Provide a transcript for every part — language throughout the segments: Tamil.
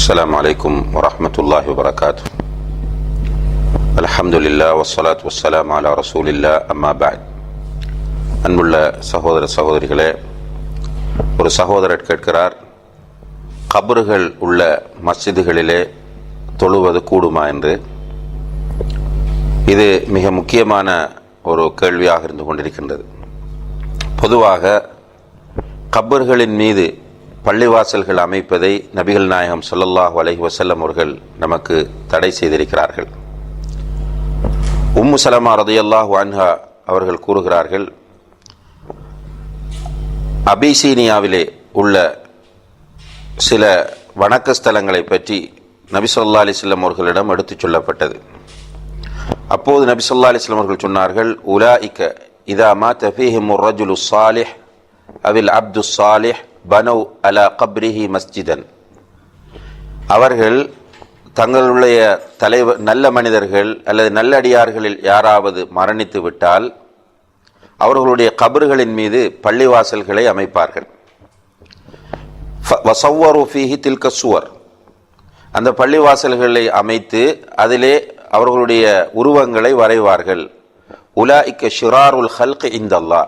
السلام عليكم ورحمة الله وبركاته الحمد لله والصلاة والسلام على رسول الله أما بعد அன்புள்ள சகோதர சகோதரிகளே ஒரு சகோதரர் கேட்கிறார் கபறுகள் உள்ள மஸ்ஜிதுகளிலே தொழுவது கூடுமா என்று இது மிக முக்கியமான ஒரு கேள்வியாக இருந்து கொண்டிருக்கின்றது பொதுவாக கபர்களின் மீது பள்ளிவாசல்கள் அமைப்பதை நபிகள் நாயகம் சொல்லல்லாஹ் அலைஹி வசல்லம் அவர்கள் நமக்கு தடை செய்திருக்கிறார்கள். உம்மு சலமா ரதையல்லாஹ் வான்ஹா அவர்கள் கூறுகிறார்கள் அபிசீனியாவிலே உள்ள சில வணக்க ஸ்தலங்களை பற்றி நபி சொல்லா அலிஸ்லம் அவர்களிடம் எடுத்துச் சொல்லப்பட்டது. அப்போது நபி சொல்லா அலிஸ்லம் அவர்கள் சொன்னார்கள் உலாஇக்க இதா மா தஃபீஹிம் ரஜுலு சாலிஹ் அவில் அப்து சாலிஹ் பனவ் அலா கப்ரிஹி மஸ்ஜிதன். அவர்கள் தங்களுடைய தலைவர் நல்ல மனிதர்கள் அல்லது நல்லடியார்களில் யாராவது மரணித்து விட்டால் அவர்களுடைய கபறுகளின் மீது பள்ளிவாசல்களை அமைப்பார்கள். வசவ்வரு ஃபீஹி தில்க சுவர். அந்த பள்ளிவாசல்களை அமைத்து அதிலே அவர்களுடைய உருவங்களை வரைவார்கள். உலா உலாஇக்க ஷிராருல் ஹல்க் இந்தல்லா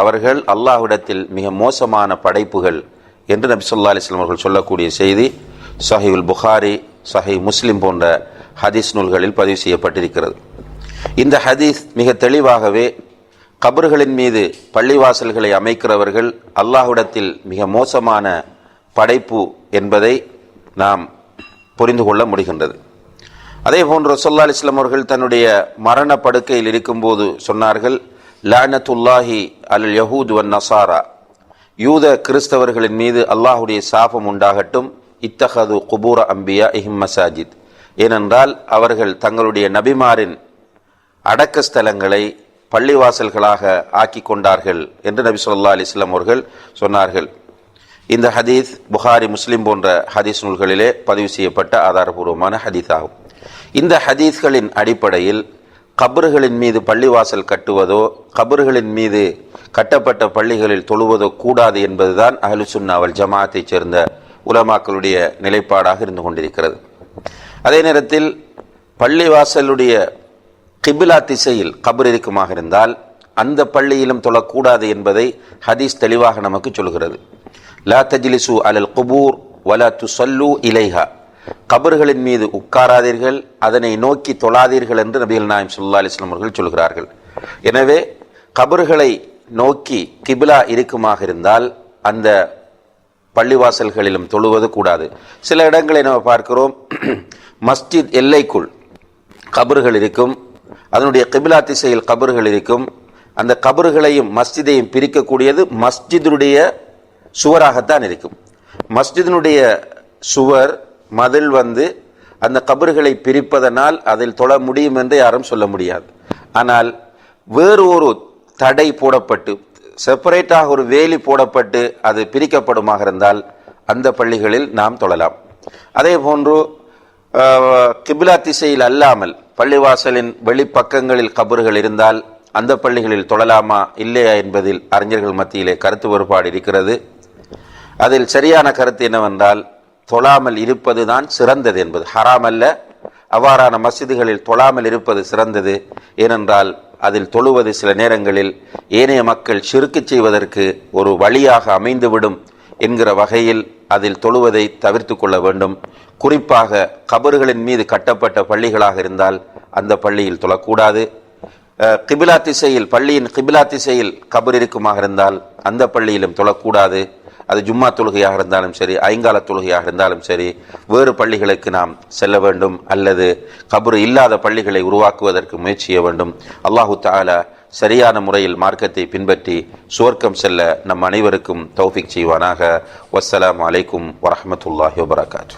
அவர்கள் அல்லாஹ்விடத்தில் மிக மோசமான படைப்புகள் என்று நபி சொல்லா அலிஸ்லாம் அவர்கள் சொல்லக்கூடிய செய்தி சஹிவுல் புகாரி சஹி முஸ்லிம் போன்ற ஹதீஸ் நூல்களில் பதிவு செய்யப்பட்டிருக்கிறது. இந்த ஹதீஸ் மிக தெளிவாகவே கபர்களின் மீது பள்ளிவாசல்களை அமைக்கிறவர்கள் அல்லாஹ்விடத்தில் மிக மோசமான படைப்பு என்பதை நாம் புரிந்து கொள்ள முடிகின்றது. அதே போன்று ரசோல்லா அலிஸ்லாம் அவர்கள் தன்னுடைய மரண படுக்கையில் இருக்கும்போது சொன்னார்கள் லானத்துல்லாஹி அல் யஹூத் வன் நசாரா. யூத கிறிஸ்தவர்களின் மீது அல்லாஹுடைய சாபம் உண்டாகட்டும். இத்தஹது குபூர அம்பியா இஹிம் மசாஜித். ஏனென்றால் அவர்கள் தங்களுடைய நபிமாரின் அடக்க ஸ்தலங்களை பள்ளிவாசல்களாக ஆக்கி கொண்டார்கள் என்று நபி சொல்லா அலிஸ்லாம் அவர்கள் சொன்னார்கள். இந்த ஹதீஸ் புகாரி முஸ்லிம் போன்ற ஹதீஸ் நூல்களிலே பதிவு செய்யப்பட்ட ஆதாரபூர்வமான ஹதீஸ் ஆகும் இந்த ஹதீஸ்களின் அடிப்படையில் கபறுகளின் மீது பள்ளிவாசல் கட்டுவதோ கபறுகளின் மீது கட்டப்பட்ட பள்ளிகளில் தொழுவதோ கூடாது என்பதுதான் அகலுசுன்னாவல் ஜமாத்தைச் சேர்ந்த உலமாக்களுடைய நிலைப்பாடாக இருந்து கொண்டிருக்கிறது. அதே நேரத்தில் பள்ளிவாசலுடைய கிபிலா திசையில் கபர் இருக்குமாக இருந்தால் அந்த பள்ளியிலும் தொழக்கூடாது என்பதை ஹதீஸ் தெளிவாக நமக்கு சொல்கிறது. லா தஜ்லிசு அலல் குபூர் வலா துசல்லு இலைஹா. கபர்களின் மீது உட்காராதீர்கள் அதனை நோக்கி தொழாதீர்கள் என்று நபிகள் நாயம் சுல்லா அலிஸ்லாம் அவர்கள் சொல்கிறார்கள். எனவே கபர்களை நோக்கி கிபிலா இருக்குமாக இருந்தால் அந்த பள்ளிவாசல்களிலும் தொழுவது கூடாது. சில இடங்களை நம்ம பார்க்கிறோம். மஸ்ஜித் எல்லைக்குள் கபறுகள் இருக்கும். அதனுடைய கிபிலா திசையில் கபறுகள் இருக்கும். அந்த கபறுகளையும் மஸ்ஜிதையும் பிரிக்கக்கூடியது மஸ்ஜிதுடைய சுவராகத்தான் இருக்கும். மஸ்ஜிதினுடைய சுவர் மதில் வந்து அந்த கபறுகளை பிரிப்பதனால் அதில் தொழ முடியும் என்று யாரும் சொல்ல முடியாது. ஆனால் வேறு ஒரு தடை போடப்பட்டு செப்பரேட்டாக ஒரு வேலி போடப்பட்டு அது பிரிக்கப்படுமாக இருந்தால் அந்த பள்ளிகளில் நாம் தொழலாம். அதே போன்று கிபிலா திசையில் அல்லாமல் பள்ளிவாசலின் வெளிப்பக்கங்களில் கபறுகள் இருந்தால் அந்த பள்ளிகளில் தொழலாமா இல்லையா என்பதில் அறிஞர்கள் மத்தியிலே கருத்து வேறுபாடு இருக்கிறது. அதில் சரியான கருத்து என்னவென்றால் தொழாமல் இருப்பது தான் சிறந்தது என்பது. ஹராம் அல்ல அவ்வாறான மசிதிகளில் தொழாமல் இருப்பது சிறந்தது. ஏனென்றால் அதில் தொழுவது சில நேரங்களில் ஏனைய மக்கள் சிறுக்கு செய்வதற்கு ஒரு வழியாக அமைந்துவிடும் என்கிற வகையில் அதில் தொழுவதை தவிர்த்து கொள்ள வேண்டும். குறிப்பாக கபறுகளின் மீது கட்டப்பட்ட பள்ளிகளாக இருந்தால் அந்த பள்ளியில் தொழக்கூடாது. கிபிலா திசையில் பள்ளியின் கிபிலா திசையில் கபர் இருக்குமாக இருந்தால் அந்த பள்ளியிலும் தொழக்கூடாது. அது ஜும்மா தொழுகையாக இருந்தாலும் சரி ஐங்கால தொழுகையாக இருந்தாலும் சரி வேறு பள்ளிகளுக்கு நாம் செல்ல வேண்டும் அல்லது கபரு இல்லாத பள்ளிகளை உருவாக்குவதற்கு முயற்சி செய்ய வேண்டும். அல்லாஹு தாலா சரியான முறையில் மார்க்கத்தை பின்பற்றி சுவர்க்கம் செல்ல நம் அனைவருக்கும் தௌஃபிக் செய்வானாக. வசலாம் அலைக்கும் வரமத்துல்லாஹி வபரகாத்து